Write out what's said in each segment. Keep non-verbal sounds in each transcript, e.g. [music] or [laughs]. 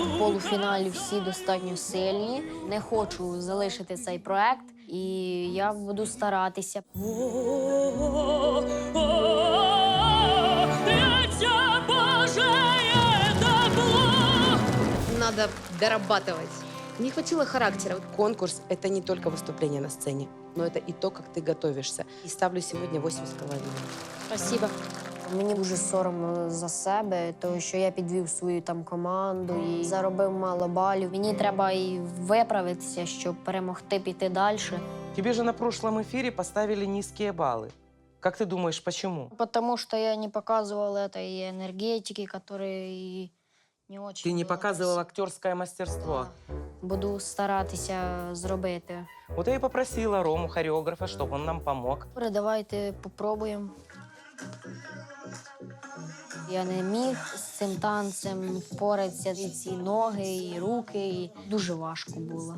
В полуфіналі всі достатньо сильні. Не хочу залишити цей проект, і я буду старатися. Надо дорабатывать. Не хватило характера. Конкурс — это не только выступление на сцене, но это и то, как ты готовишься. И ставлю сегодня 8 с половиной. Спасибо. Мені дуже соромно за себе, тому що я підвів свою там команду і заробив мало балів. Мені треба і виправитися, щоб перемогти піти далі. Тебе же на прошлом эфире поставили низкие баллы. Как ты думаешь, почему? Потому что я не показывал этой энергетики, которая не очень. Ты не было показывал красиво. актерское мастерство. Буду старатися зробити. Вот я и попросила Рому, хореографа, чтобы он нам помог. Добре, давайте попробуємо. Я не міг з цим танцем впоратися, і ці ноги, і руки. І дуже важко було.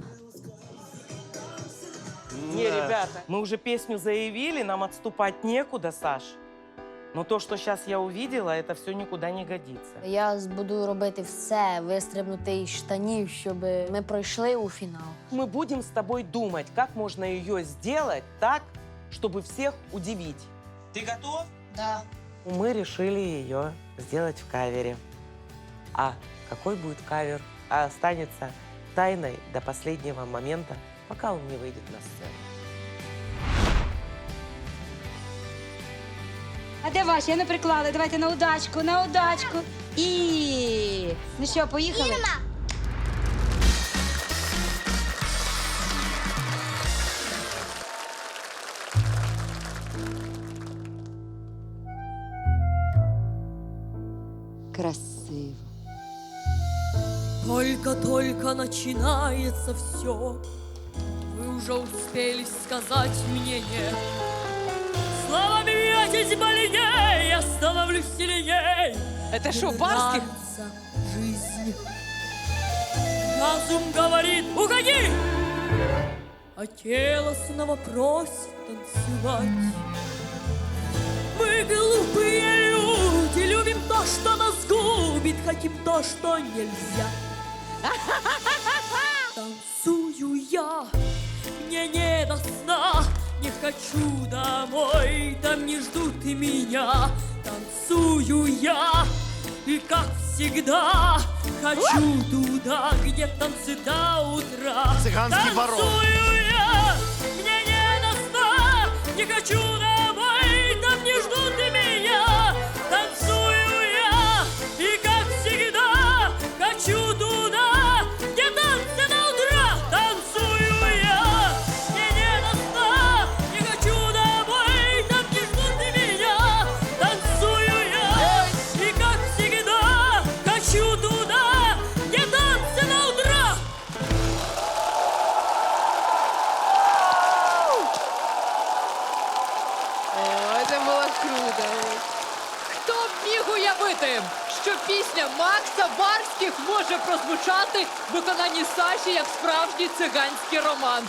Не, ребята, мы уже песню заявили, нам отступать некуда, Саш. Но то, что сейчас я увидела, это все никуда не годится. Я з- буду робити все, вистрибнути із штанів, щоб ми пройшли у фінал. Мы будем с тобой думать, как можно ее сделать так, чтобы всех удивить. Ты готов? Да. Мы решили ее сделать в кавере. А какой будет кавер, а останется тайной до последнего момента, пока он не выйдет на сцену. А де ваші? Я не приклали. Давайте на удачку, на удачку. І. Ну що, поїхали? Красиво. Только-только начинается все. Вы уже успели сказать мне нет. Словами ветить больней, я становлюсь сильней. Это что, Барских? жизнь. Разум говорит, уходи! А тело снова просит танцевать. Мы глупые люди, любим то, что нас губит, хотим то, что нельзя. Танцую я, мне не до сна, не хочу домой, там не ждут и меня. Танцую я, и как всегда, хочу туда, где танцы до утра. Цыганский барон. Танцую я, мне не до сна, не хочу домой, там не ждут и Макса Барських може прозвучати в виконанні Саші як справжній циганський романс?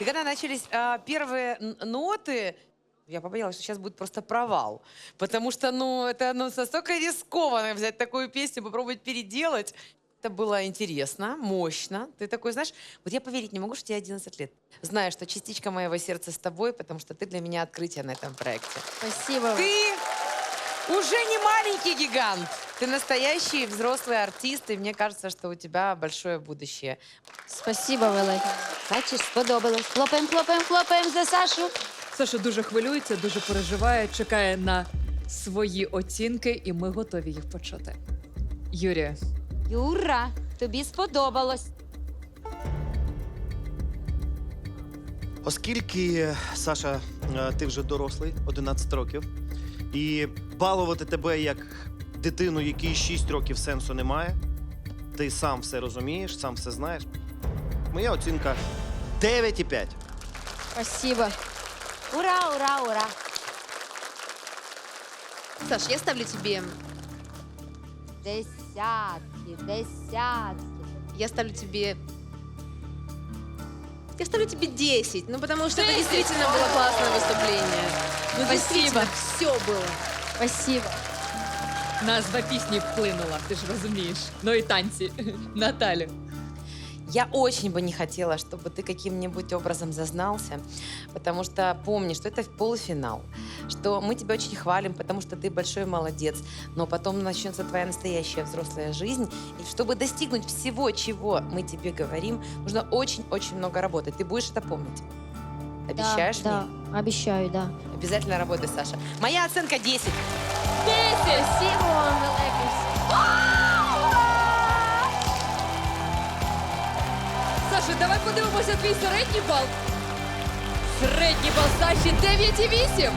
И когда начались а, первые н- ноты, я побоялась, что сейчас будет просто провал. Потому что, ну, это ну, настолько рискованно взять такую песню, попробовать переделать. Это было интересно, мощно. Ты такой, знаешь, вот я поверить не могу, что тебе 11 лет. Знаю, что частичка моего сердца с тобой, потому что ты для меня открытие на этом проекте. Спасибо. Ты уже не маленький гигант. Ты настоящий взрослый артист, и мне кажется, что у тебя большое будущее. Спасибо велике. Бачиш, сподобалось. Хлопаємо, хлопаємо, хлопаємо за Сашу. Саша дуже хвилюється, дуже переживає, чекає на свої оцінки, і ми готові їх почути. Юрія, Юра, тобі сподобалось. Оскільки, Саша, е, ти вже дорослий, 11 років, і балувати тебе як дитину, якій 6 років сенсу немає, ти сам все розумієш, сам все знаєш. Моя оцінка 9,5. Спасибо. Ура, ура, ура. Саш, я ставлю тебе... Десятки, десятки. Я ставлю тебе... Я ставлю тебе 10, ну потому что это действительно было классное выступление. Ну, Спасибо. все было. Спасибо. Назва пісні вплинула, ти ж розумієш. Ну і танці. [laughs] Наталю. Я очень бы не хотела, чтобы ты каким-нибудь образом зазнался, потому что помни, что это полуфинал, что мы тебя очень хвалим, потому что ты большой молодец, но потом начнется твоя настоящая взрослая жизнь, и чтобы достигнуть всего, чего мы тебе говорим, нужно очень-очень много работать. Ты будешь это помнить. Обещаешь да, мне? Да, обіцяю, да. Обязательно работай, Саша. Моя оценка 10. Спасибо вам велике. Саша, давай подивимося твій середній бал. Середній бал Саші 9,8.